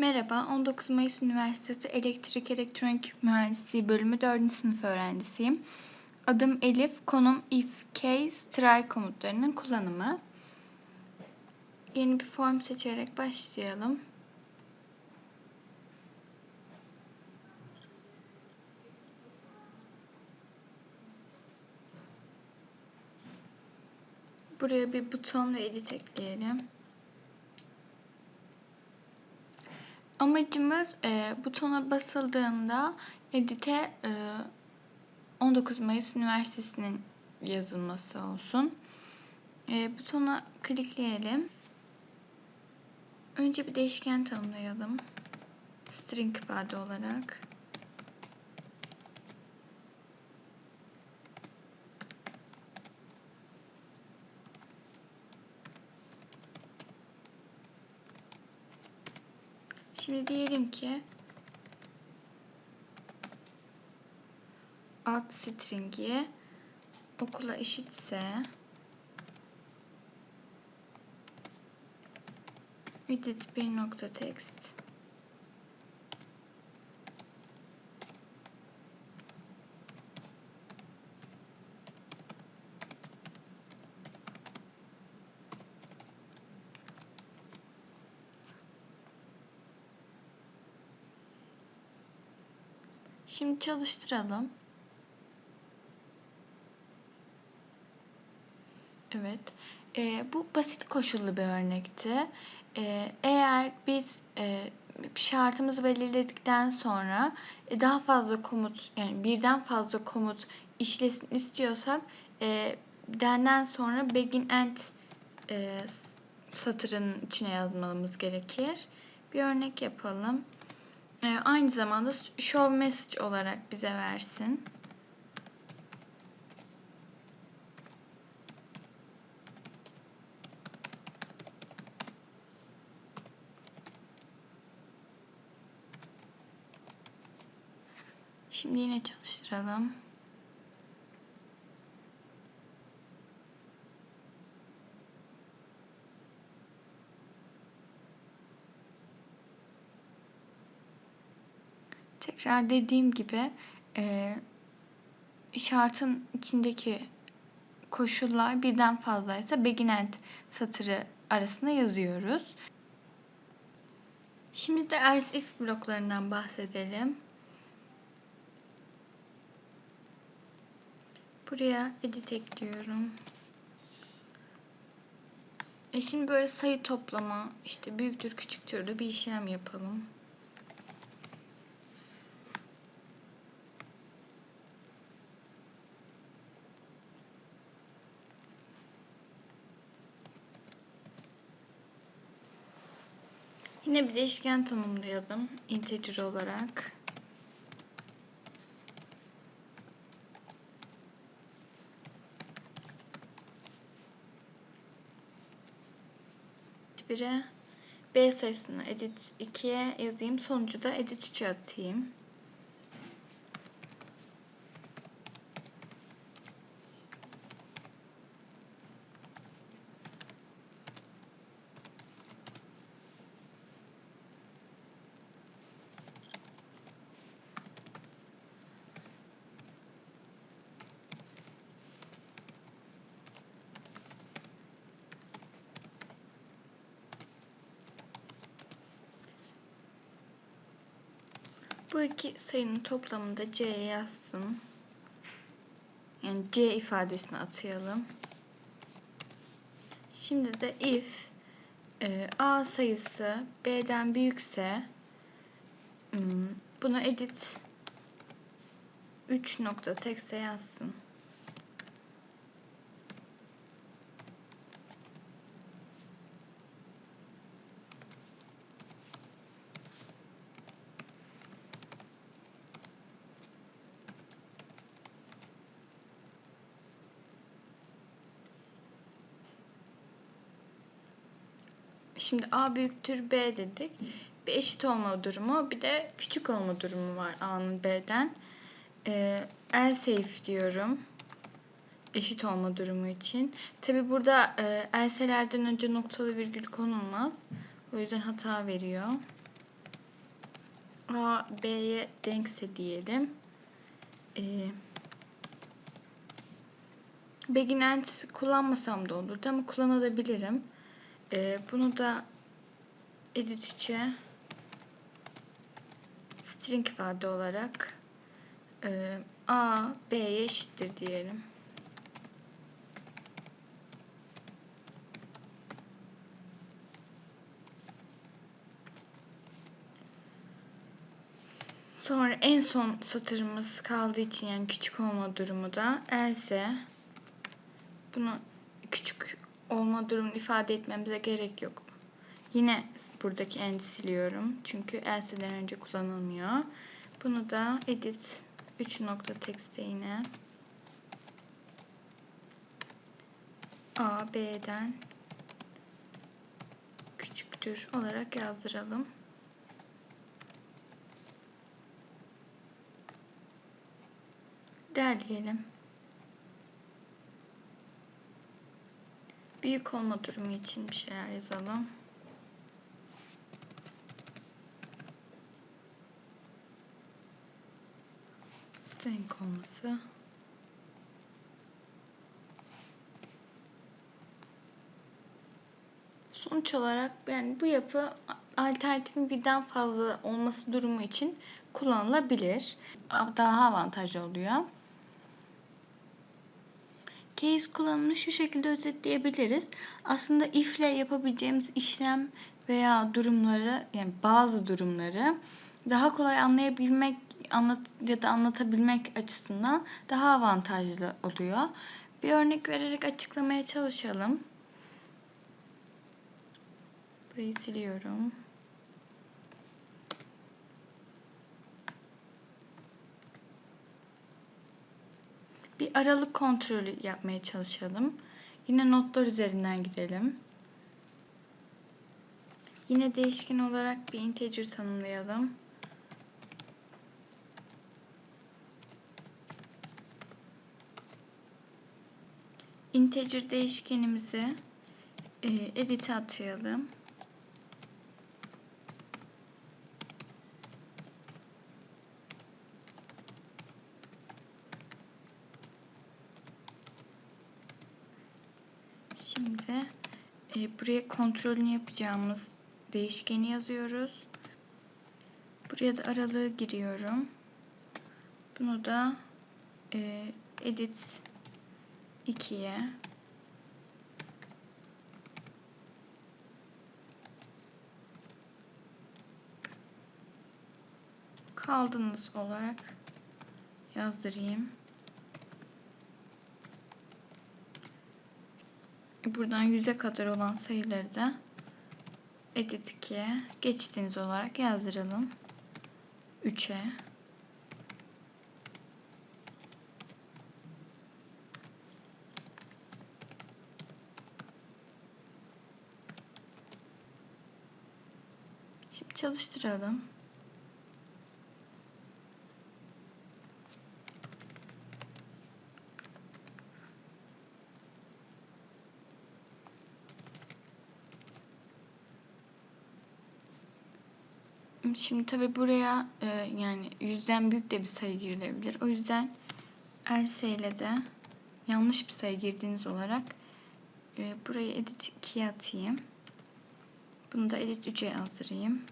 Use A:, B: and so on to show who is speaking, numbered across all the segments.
A: Merhaba, 19 Mayıs Üniversitesi Elektrik Elektronik Mühendisliği Bölümü 4. sınıf öğrencisiyim. Adım Elif, konum if, case, try komutlarının kullanımı. Yeni bir form seçerek başlayalım. Buraya bir buton ve edit ekleyelim. Amacımız e, butona basıldığında edite e, 19 Mayıs Üniversitesi'nin yazılması olsun. E, butona klikleyelim. Önce bir değişken tanımlayalım. String ifade olarak. Şimdi diyelim ki ad stringi okula eşitse edit bir nokta text Şimdi çalıştıralım. Evet. E, bu basit koşullu bir örnekti. E, eğer biz e, şartımızı belirledikten sonra e, daha fazla komut yani birden fazla komut işlesin istiyorsak e, denden sonra begin end e, satırın içine yazmamız gerekir. Bir örnek yapalım e, aynı zamanda show message olarak bize versin. Şimdi yine çalıştıralım. Tekrar dediğim gibi e, şartın içindeki koşullar birden fazlaysa begin end satırı arasında yazıyoruz. Şimdi de else if bloklarından bahsedelim. Buraya edit ekliyorum. E şimdi böyle sayı toplama, işte büyüktür küçüktür bir işlem yapalım. Yine bir değişken tanımlayalım integer olarak. Bire B sayısını edit 2'ye yazayım. Sonucu da edit 3'e atayım. Bu iki sayının toplamında C yazsın. Yani C ifadesini atayalım. Şimdi de if e, A sayısı B'den büyükse hmm, bunu edit 3 nokta tekse yazsın. Şimdi A büyüktür B dedik. Bir eşit olma durumu bir de küçük olma durumu var A'nın B'den. Ee, else diyorum. Eşit olma durumu için. Tabi burada e, else'lerden önce noktalı virgül konulmaz. O yüzden hata veriyor. A, B'ye denkse diyelim. Ee, Begin kullanmasam da olurdu ama kullanabilirim. Ee, bunu da edit 3'e string ifade olarak e, A, B'ye eşittir diyelim. Sonra en son satırımız kaldığı için yani küçük olma durumu da else bunu olma durumunu ifade etmemize gerek yok. Yine buradaki end'i siliyorum. Çünkü else'den önce kullanılmıyor. Bunu da edit 3 nokta text'e yine A, B'den küçüktür olarak yazdıralım. Derleyelim. Büyük olma durumu için bir şeyler yazalım. Denk olması. Sonuç olarak yani bu yapı alternatifin birden fazla olması durumu için kullanılabilir. Daha avantajlı oluyor. Case kullanımını şu şekilde özetleyebiliriz. Aslında if ile yapabileceğimiz işlem veya durumları yani bazı durumları daha kolay anlayabilmek anlat ya da anlatabilmek açısından daha avantajlı oluyor. Bir örnek vererek açıklamaya çalışalım. Burayı siliyorum. Bir aralık kontrolü yapmaya çalışalım. Yine notlar üzerinden gidelim. Yine değişken olarak bir integer tanımlayalım. Integer değişkenimizi e, edit'e atayalım. Şimdi e, buraya kontrolünü yapacağımız değişkeni yazıyoruz. Buraya da aralığı giriyorum. Bunu da e, edit 2'ye kaldınız olarak yazdırayım. Buradan 100'e kadar olan sayıları da edit 2'ye geçtiğiniz olarak yazdıralım. 3'e Şimdi çalıştıralım. Şimdi tabi buraya e, yani yüzden büyük de bir sayı girilebilir. O yüzden else ile de yanlış bir sayı girdiğiniz olarak e, burayı edit 2'ye atayım. Bunu da edit 3'e yazdırayım.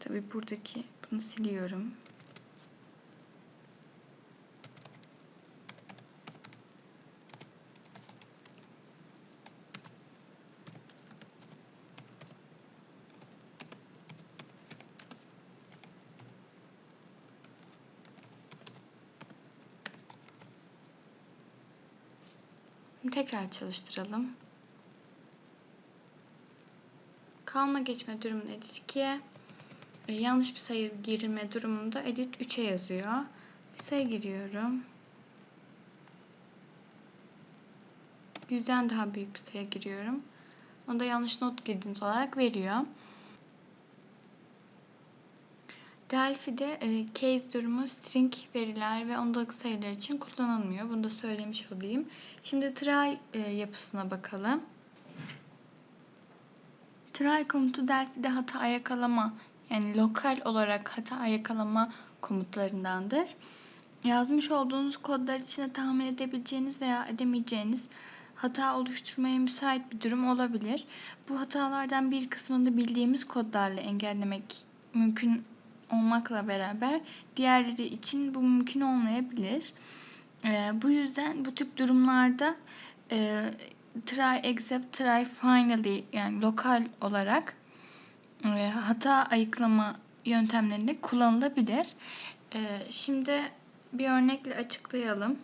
A: Tabi buradaki bunu siliyorum. Tekrar çalıştıralım. Kalma geçme durumunu edit 2'ye. E, yanlış bir sayı girme durumunda edit 3'e yazıyor. Bir sayı giriyorum. Yüzden daha büyük bir sayı giriyorum. Onda yanlış not girdiğiniz olarak veriyor. Delphi'de e, case durumu string veriler ve ondalık sayılar için kullanılmıyor. Bunu da söylemiş olayım. Şimdi try e, yapısına bakalım. Try komutu Delphi'de hata yakalama yani lokal olarak hata yakalama komutlarındandır. Yazmış olduğunuz kodlar içinde tahmin edebileceğiniz veya edemeyeceğiniz hata oluşturmaya müsait bir durum olabilir. Bu hatalardan bir kısmını bildiğimiz kodlarla engellemek mümkün olmakla beraber diğerleri için bu mümkün olmayabilir. E, bu yüzden bu tip durumlarda e, try except try finally yani lokal olarak e, hata ayıklama yöntemlerinde kullanılabilir. E, şimdi bir örnekle açıklayalım.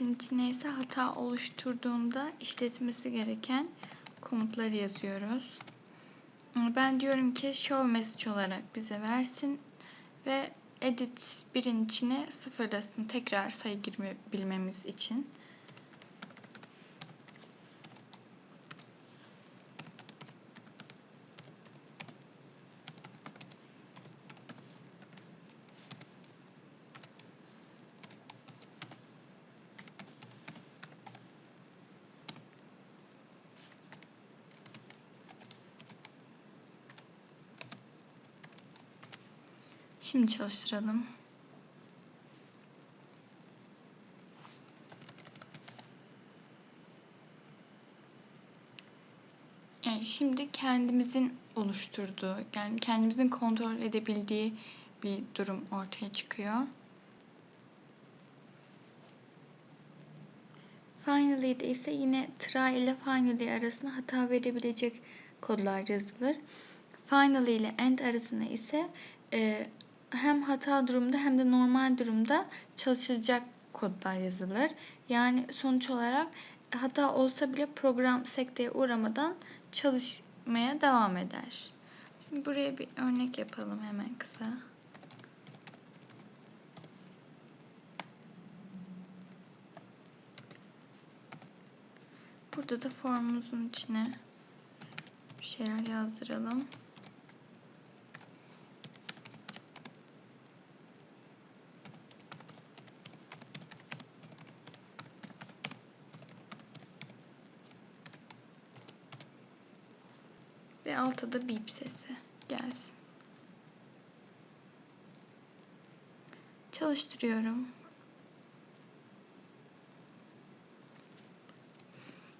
A: Metin içine hata oluşturduğunda işletmesi gereken komutları yazıyoruz. Ben diyorum ki show message olarak bize versin ve edit birin içine sıfırlasın tekrar sayı girmebilmemiz için. Şimdi çalıştıralım. Yani şimdi kendimizin oluşturduğu, yani kendimizin kontrol edebildiği bir durum ortaya çıkıyor. Finaly'de ise yine try ile finally arasında hata verebilecek kodlar yazılır. Finally ile end arasında ise e, hem hata durumda hem de normal durumda çalışacak kodlar yazılır. Yani sonuç olarak hata olsa bile program sekteye uğramadan çalışmaya devam eder. Şimdi buraya bir örnek yapalım hemen kısa. Burada da formumuzun içine bir şeyler yazdıralım. Ve altta da bip sesi gelsin. Çalıştırıyorum.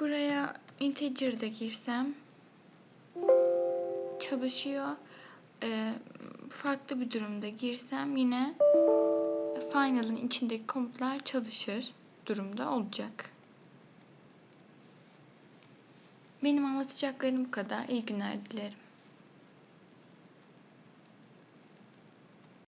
A: Buraya integer de girsem çalışıyor. Ee, farklı bir durumda girsem yine final'ın içindeki komutlar çalışır durumda olacak. Benim anlatacaklarım bu kadar. İyi günler dilerim.